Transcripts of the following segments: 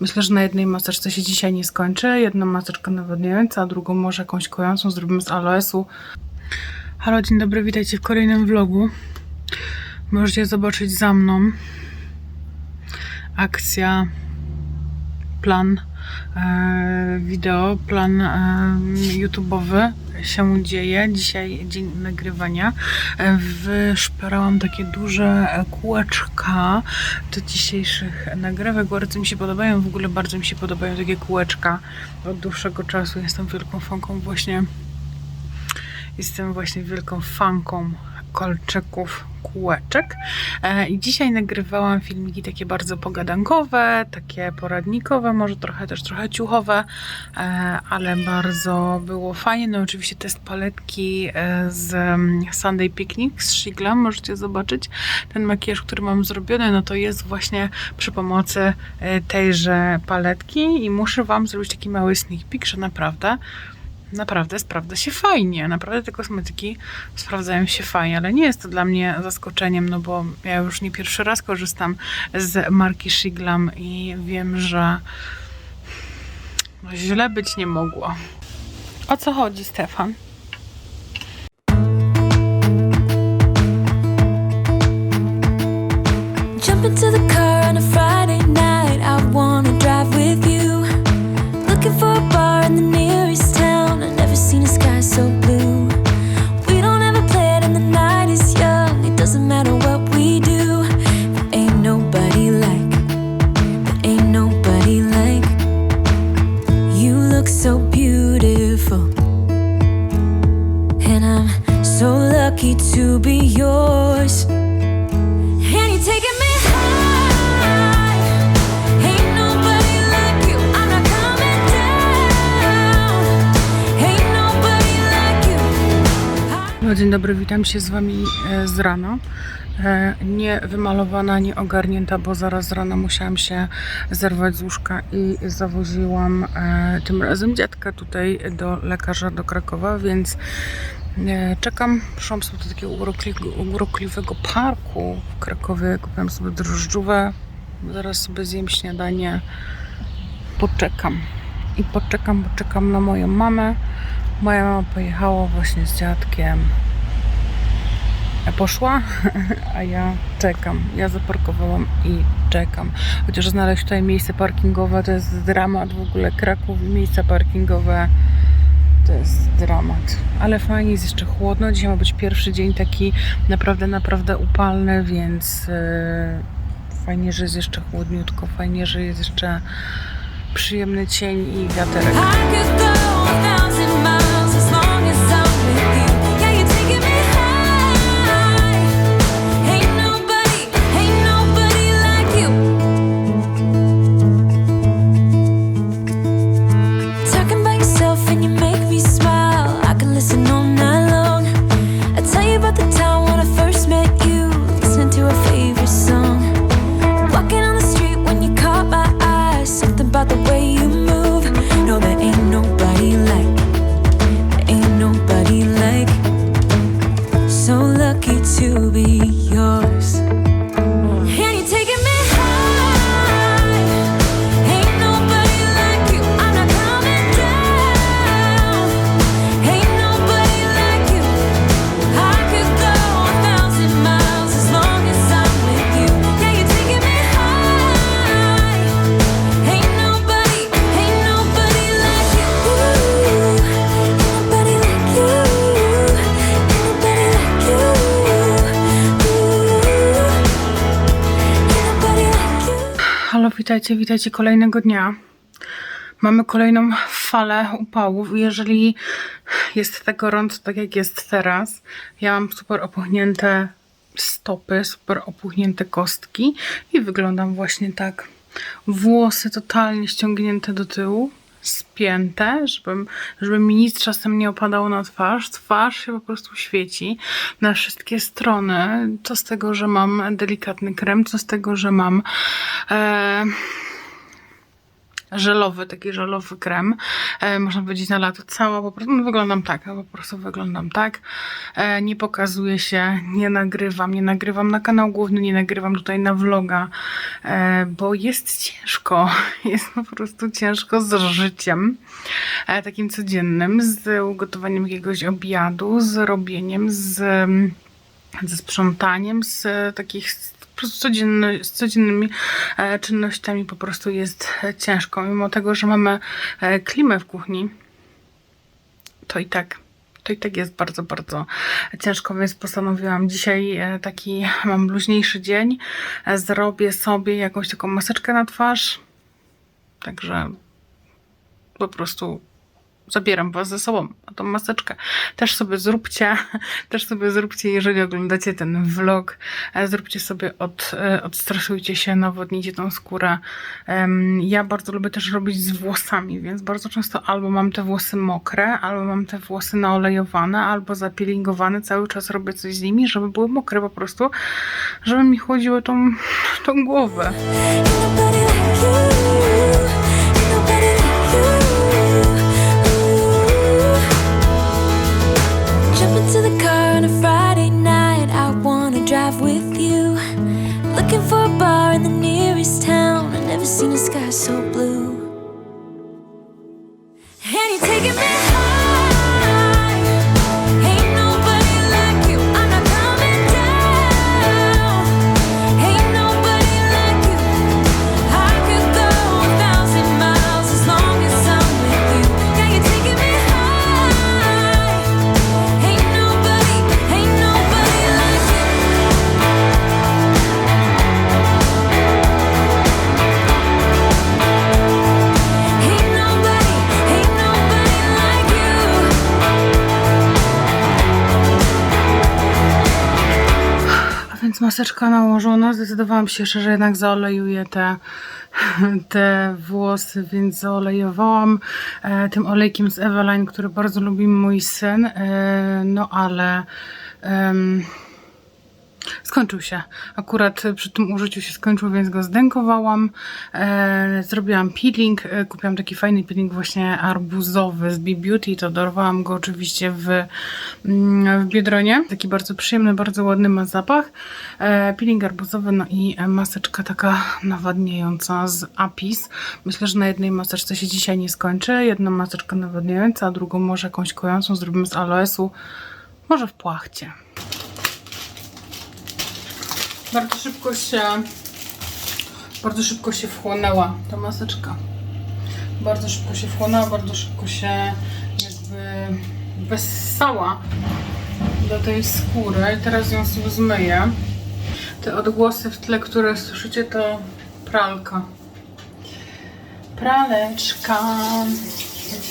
Myślę, że na jednej maseczce się dzisiaj nie skończy. Jedną maseczkę nawadniającą, a drugą może jakąś kojącą zrobimy z aloesu. Halo, dzień dobry, witajcie w kolejnym vlogu. Możecie zobaczyć za mną akcja, plan wideo, plan e, YouTube'owy się dzieje. Dzisiaj dzień nagrywania. E, Wyszperałam takie duże e, kółeczka do dzisiejszych nagrywek. Bardzo mi się podobają, w ogóle bardzo mi się podobają takie kółeczka. Od dłuższego czasu jestem wielką fanką właśnie Jestem właśnie wielką fanką kolczyków, kółeczek. E, I dzisiaj nagrywałam filmiki takie bardzo pogadankowe, takie poradnikowe, może trochę też trochę ciuchowe, e, ale bardzo było fajnie. No oczywiście test paletki e, z mm, Sunday Picnic z Shigla, możecie zobaczyć. Ten makijaż, który mam zrobiony, no to jest właśnie przy pomocy tejże paletki i muszę Wam zrobić taki mały sneak peek, że naprawdę naprawdę sprawdza się fajnie. Naprawdę te kosmetyki sprawdzają się fajnie, ale nie jest to dla mnie zaskoczeniem, no bo ja już nie pierwszy raz korzystam z marki Shiglam i wiem, że no źle być nie mogło. O co chodzi, Stefan? Dobry, witam się z Wami e, z rana. E, Nie wymalowana, nie ogarnięta, bo zaraz z rana musiałam się zerwać z łóżka i zawoziłam e, tym razem dziadka tutaj do lekarza do Krakowa, więc czekam. Szłam sobie do takiego urokliwego parku w Krakowie. Kupiłam sobie drożdżówę. Zaraz sobie zjem śniadanie. Poczekam. I poczekam, poczekam na moją mamę. Moja mama pojechała właśnie z dziadkiem. E, Poszła, a ja czekam. Ja zaparkowałam i czekam. Chociaż znaleźć tutaj miejsce parkingowe to jest dramat. W ogóle Kraków miejsca parkingowe to jest dramat. Ale fajnie, jest jeszcze chłodno. Dzisiaj ma być pierwszy dzień taki naprawdę, naprawdę upalny, więc e, fajnie, że jest jeszcze chłodniutko. Fajnie, że jest jeszcze przyjemny cień i wiaterek. Witajcie, witajcie kolejnego dnia. Mamy kolejną falę upałów. Jeżeli jest tak gorąco, tak jak jest teraz, ja mam super opuchnięte stopy, super opuchnięte kostki i wyglądam właśnie tak. Włosy totalnie ściągnięte do tyłu, spięte, żeby, żeby mi nic czasem nie opadało na twarz. Twarz się po prostu świeci na wszystkie strony. Co z tego, że mam delikatny krem, co z tego, że mam e, żelowy, taki żelowy krem. E, można powiedzieć na lato cała, po prostu no, wyglądam tak, a po prostu wyglądam tak. E, nie pokazuję się, nie nagrywam, nie nagrywam na kanał główny, nie nagrywam tutaj na vloga, e, bo jest ciężko, jest po prostu ciężko z życiem e, takim codziennym, z ugotowaniem jakiegoś obiadu, z robieniem, z, ze sprzątaniem, z takich po prostu codzienny, z codziennymi e, czynnościami po prostu jest e, ciężko. Mimo tego, że mamy e, klimę w kuchni, to i tak. To i tak jest bardzo, bardzo ciężko, więc postanowiłam dzisiaj taki, mam luźniejszy dzień, zrobię sobie jakąś taką maseczkę na twarz, także po prostu zabieram was ze sobą na tą maseczkę. Też sobie zróbcie, też sobie zróbcie, jeżeli oglądacie ten vlog, e, zróbcie sobie od, e, odstresujcie się, nawodnijcie tą skórę. Ja bardzo lubię też robić z włosami, więc bardzo często albo mam te włosy mokre, albo mam te włosy naolejowane, albo zapilingowane, cały czas robię coś z nimi, żeby były mokre po prostu, żeby mi chłodziły tą, tą głowę. Into the car on a Friday night. I wanna drive with you. Looking for a bar in the nearest town. I've never seen a sky so blue. Maseczka nałożona. Zdecydowałam się, że jednak zaolejuję te, te włosy, więc zaolejowałam e, tym olejkiem z Eveline, który bardzo lubi mój syn. E, no ale em, skończył się. Akurat przy tym użyciu się skończył, więc go zdękowałam. E, zrobiłam peeling. E, kupiłam taki fajny peeling właśnie arbuzowy z Be Beauty. To dorwałam go oczywiście w, mm, w Biedronie. Taki bardzo przyjemny, bardzo ładny ma zapach. E, peeling arbuzowy, no i e, maseczka taka nawadniająca z Apis. Myślę, że na jednej maseczce się dzisiaj nie skończy. Jedna maseczka nawadniająca, a drugą może jakąś kojącą zrobimy z aloesu. Może w płachcie. Bardzo szybko się bardzo szybko się wchłonęła ta maseczka. Bardzo szybko się wchłonęła, bardzo szybko się jakby wessała do tej skóry i teraz ją sobie zmyję. Te odgłosy w tle, które słyszycie to pralka. Praleczka.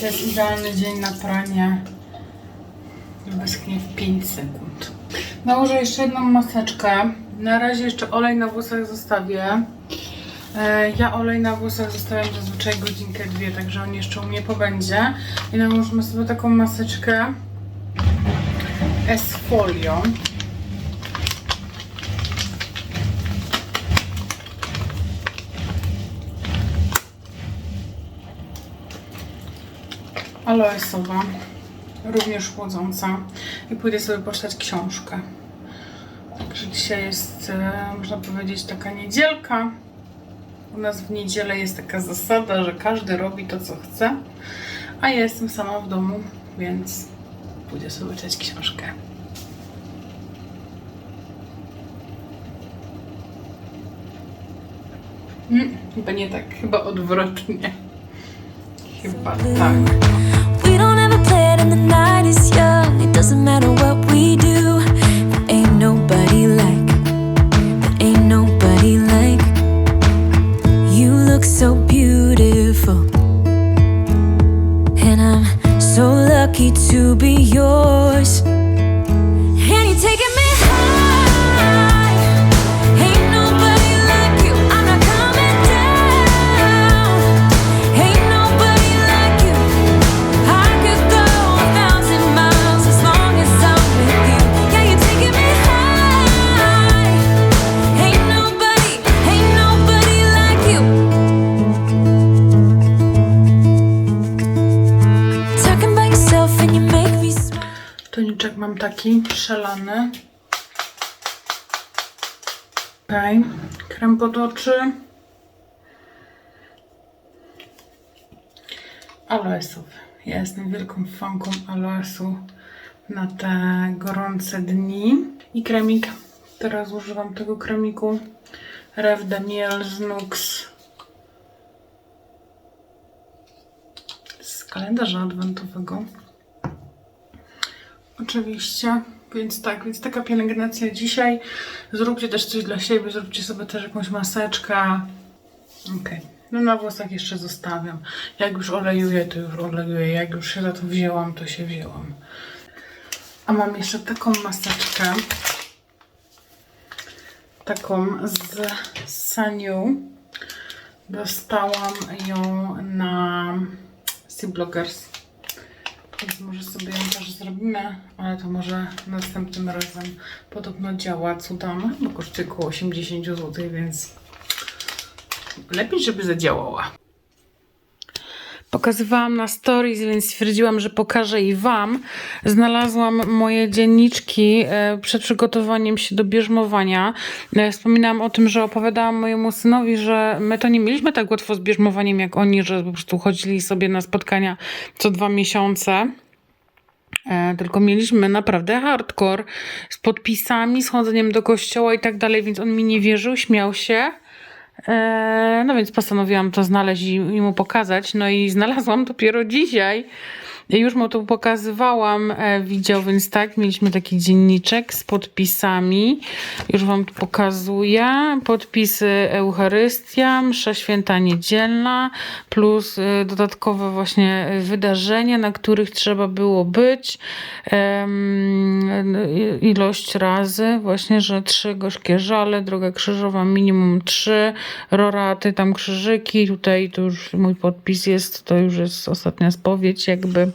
To jest idealny dzień na pranie. Wyschnie w 5 sekund. Nałożę jeszcze jedną maseczkę. Na razie jeszcze olej na włosach zostawię. E, Ja olej na włosach zostawiam zazwyczaj godzinkę, dwie, także on jeszcze u mnie pobędzie. I nałożymy sobie taką maseczkę S-folio. Aloesowa, również chłodząca. I pójdę sobie poczytać książkę. Także dzisiaj jest, e, można powiedzieć, taka niedzielka. U nas w niedzielę jest taka zasada, że każdy robi to, co chce, a ja jestem sama w domu, więc pójdę sobie czytać książkę. Mm, chyba nie tak, chyba odwrotnie. Chyba tak. We don't ever play it and the night is young. It doesn't matter what we taki. Okej, krem pod oczy. Aloesowy. Ja jestem wielką fanką aloesu na te gorące dni. I kremik. Teraz używam tego kremiku. Rev z Nux. Z kalendarza adwentowego. Oczywiście. Więc tak, więc taka pielęgnacja dzisiaj. Zróbcie też coś dla siebie, zróbcie sobie też jakąś maseczkę. Okej. No na włosach jeszcze zostawiam. Jak już olejuję, to już olejuję. Jak już się za to wzięłam, to się wzięłam. A mam jeszcze taką maseczkę. Taką z Saniu. Dostałam ją na Sea Bloggers. Więc może sobie ją też zrobimy, ale to może następnym razem. Podobno działa cudem, bo kosztuje około 80 zł, więc lepiej, żeby zadziałała. Pokazywałam na stories, więc stwierdziłam, że pokażę i Wam. Znalazłam moje dzienniczki e, przed przygotowaniem się do bierzmowania. E, Wspominałam o tym, że opowiadałam mojemu synowi, że my to nie mieliśmy tak łatwo z bierzmowaniem jak oni, że po prostu chodzili sobie na spotkania co dwa miesiące. E, tylko mieliśmy naprawdę hardcore z podpisami, z chodzeniem do kościoła i tak dalej, więc on mi nie wierzył, śmiał się. E, no więc postanowiłam to znaleźć i, i mu pokazać. No i znalazłam dopiero dzisiaj. Już mu to pokazywałam, e, widział, więc tak, mieliśmy taki dzienniczek z podpisami. Już wam tu pokazuję. Podpisy Eucharystia, msza święta niedzielna, plus e, dodatkowe właśnie wydarzenia, na których trzeba było być. Ilość razy, właśnie, że trzy gorzkie żale, droga krzyżowa minimum trzy, roraty, tam krzyżyki, tutaj to już mój podpis jest, to już jest ostatnia spowiedź, jakby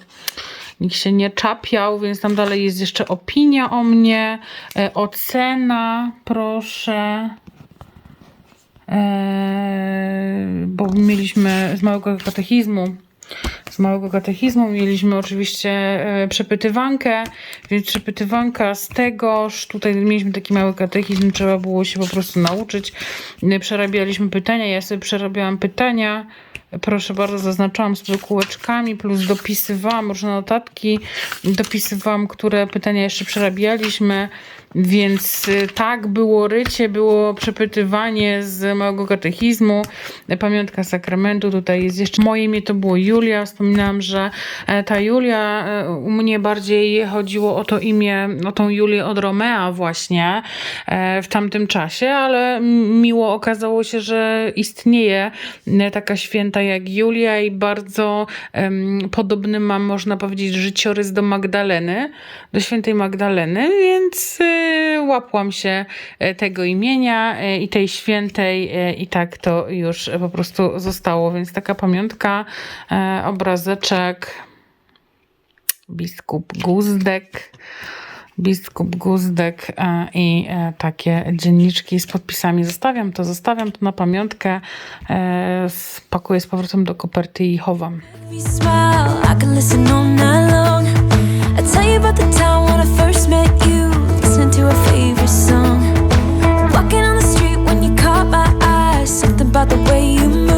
nikt się nie czapiał, więc tam dalej jest jeszcze opinia o mnie, e, ocena, proszę. E, bo mieliśmy z małego katechizmu z małego katechizmu mieliśmy oczywiście e, przepytywankę, więc przepytywanka z tegoż, tutaj mieliśmy taki mały katechizm, trzeba było się po prostu nauczyć. E, Przerabialiśmy pytania, ja sobie przerabiałam pytania, proszę bardzo, zaznaczałam sobie kółeczkami, plus dopisywałam różne notatki, dopisywałam, które pytania jeszcze przerabialiśmy, więc y, tak, było rycie, było przepytywanie z małego katechizmu, pamiątka sakramentu, tutaj jest jeszcze, moje imię to było Julia, wspominałam, że e, ta Julia, e, u mnie bardziej chodziło o to imię, o tą Julię od Romea właśnie e, w tamtym czasie, ale miło okazało się, że istnieje taka święta jak Julia i bardzo em, podobny mam, można powiedzieć, życiorys do Magdaleny, do świętej Magdaleny, więc e, łapłam się e, tego imienia e, i tej świętej e, i tak to już po prostu zostało, więc taka pamiątka, e, obrazeczek, biskup Guzdek, biskup Guzdek e, i e, takie dzienniczki z podpisami. Zostawiam, to zostawiam to na pamiątkę, e, spakuję z powrotem do koperty i chowam. You you, you something about the way